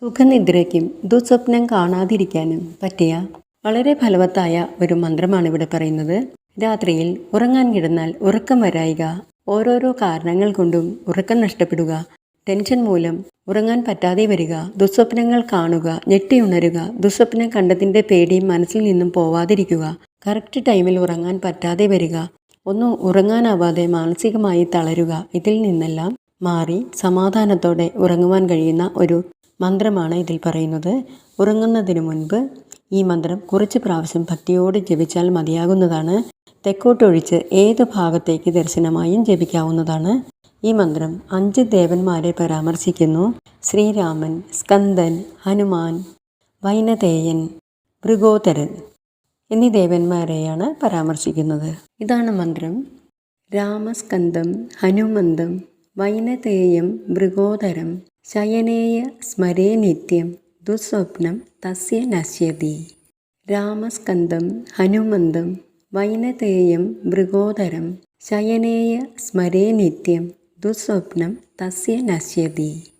സുഖനിദ്രയ്ക്കും ദുസ്വപ്നം കാണാതിരിക്കാനും പറ്റിയ വളരെ ഫലവത്തായ ഒരു മന്ത്രമാണ് ഇവിടെ പറയുന്നത്. രാത്രിയിൽ ഉറങ്ങാൻ കിടന്നാൽ ഉറക്കം വരായിക. ഓരോരോ കാരണങ്ങൾ കൊണ്ടും ഉറക്കം നഷ്ടപ്പെടുക. ടെൻഷൻ മൂലം ഉറങ്ങാൻ പറ്റാതെ വരിക. ദുസ്വപ്നങ്ങൾ കാണുക ഞെട്ടിയുണരുക ദുസ്വപ്നം കണ്ടതിന്റെ പേടിയും മനസ്സിൽ നിന്നും പോവാതിരിക്കുക. കറക്റ്റ് ടൈമിൽ ഉറങ്ങാൻ പറ്റാതെ വരിക. ഒന്നും ഉറങ്ങാനാവാതെ മാനസികമായി തളരുക. ഇതിൽ നിന്നെല്ലാം മാറി സമാധാനത്തോടെ ഉറങ്ങുവാൻ കഴിയുന്ന ഒരു മന്ത്രമാണ് ഇതിൽ പറയുന്നത്. ഉറങ്ങുന്നതിന് മുൻപ് ഈ മന്ത്രം കുറച്ച് പ്രാവശ്യം ഭക്തിയോടെ ജപിച്ചാൽ മതിയാകുന്നതാണ്. തെക്കോട്ടൊഴിച്ച് ഏത് ഭാഗത്തേക്ക് ദർശനമായും ജപിക്കാവുന്നതാണ്. ഈ മന്ത്രം അഞ്ച് ദേവന്മാരെ പരാമർശിക്കുന്നു. ശ്രീരാമൻ സ്കന്ദൻ ഹനുമാൻ വൈനതേയൻ മൃഗോദരൻ എന്നീ ദേവന്മാരെയാണ് പരാമർശിക്കുന്നത്. ഇതാണ് മന്ത്രം. രാമസ്കന്ദം ഹനുമന്തം വൈനതേയം മൃഗോദരം ശയനേയ സ്മരേ നിത്യം ദുസ്വപ്നം തസ്യ നശ്യതി. രാമസ്കന്ധം ഹനുമന്തം വൈനതേയം മൃഗോദരം ശയനേയ സ്മരേ നിത്യം ദുസ്വപ്നം തസ്യ നശ്യതി.